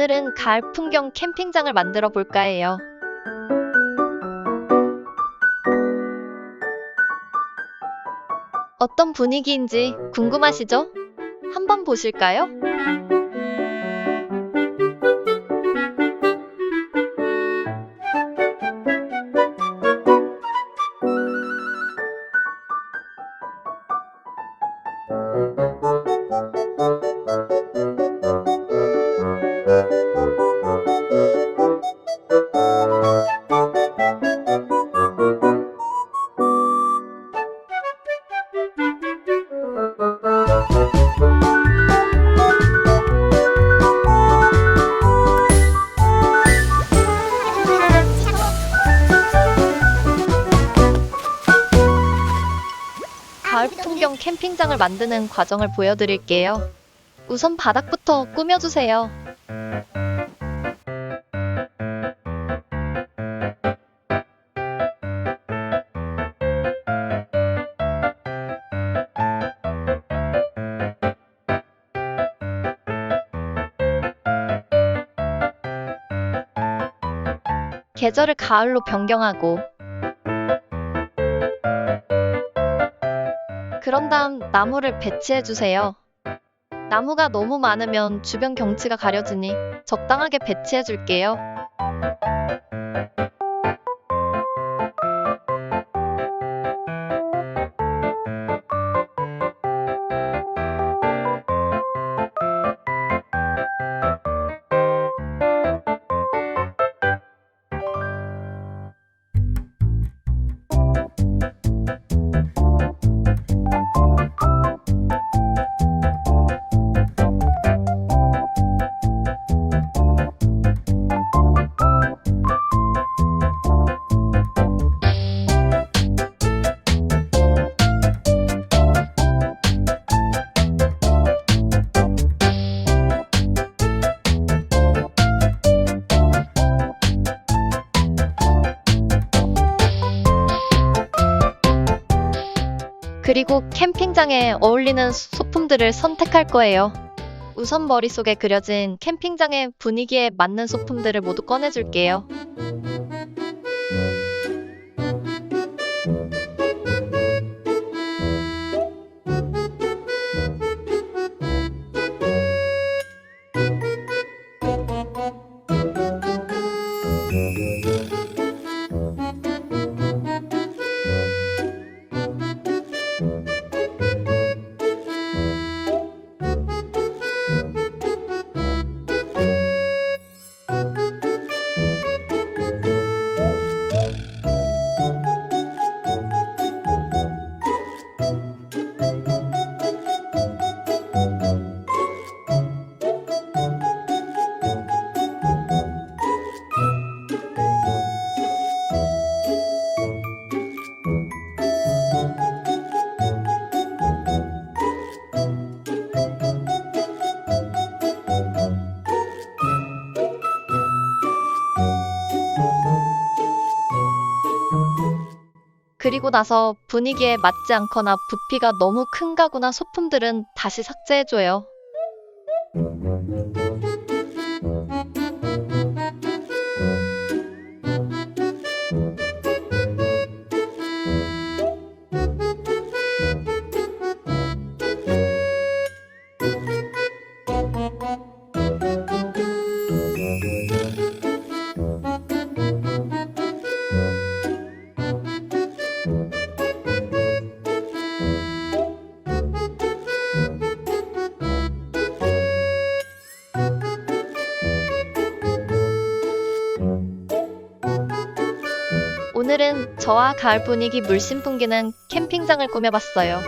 오늘은 가을 풍경 캠핑장을 만들어 볼까 해요. 어떤 분위기인지 궁금하시죠? 한번 보실까요? 풍경 캠핑장을 만드는 과정을 보여드릴게요. 우선 바닥부터 꾸며주세요. 계절을 가을로 변경하고 그런 다음 나무를 배치해 주세요. 나무가 너무 많으면 주변 경치가 가려지니 적당하게 배치해 줄게요. 그리고 캠핑장에 어울리는 소품들을 선택할 거예요. 우선 머릿속에 그려진 캠핑장의 분위기에 맞는 소품들을 모두 꺼내줄게요. 그리고 나서 분위기에 맞지 않거나 부피가 너무 큰 가구나 소품들은 다시 삭제해줘요. 오늘은 저와 가을 분위기 물씬 풍기는 캠핑장을 꾸며봤어요.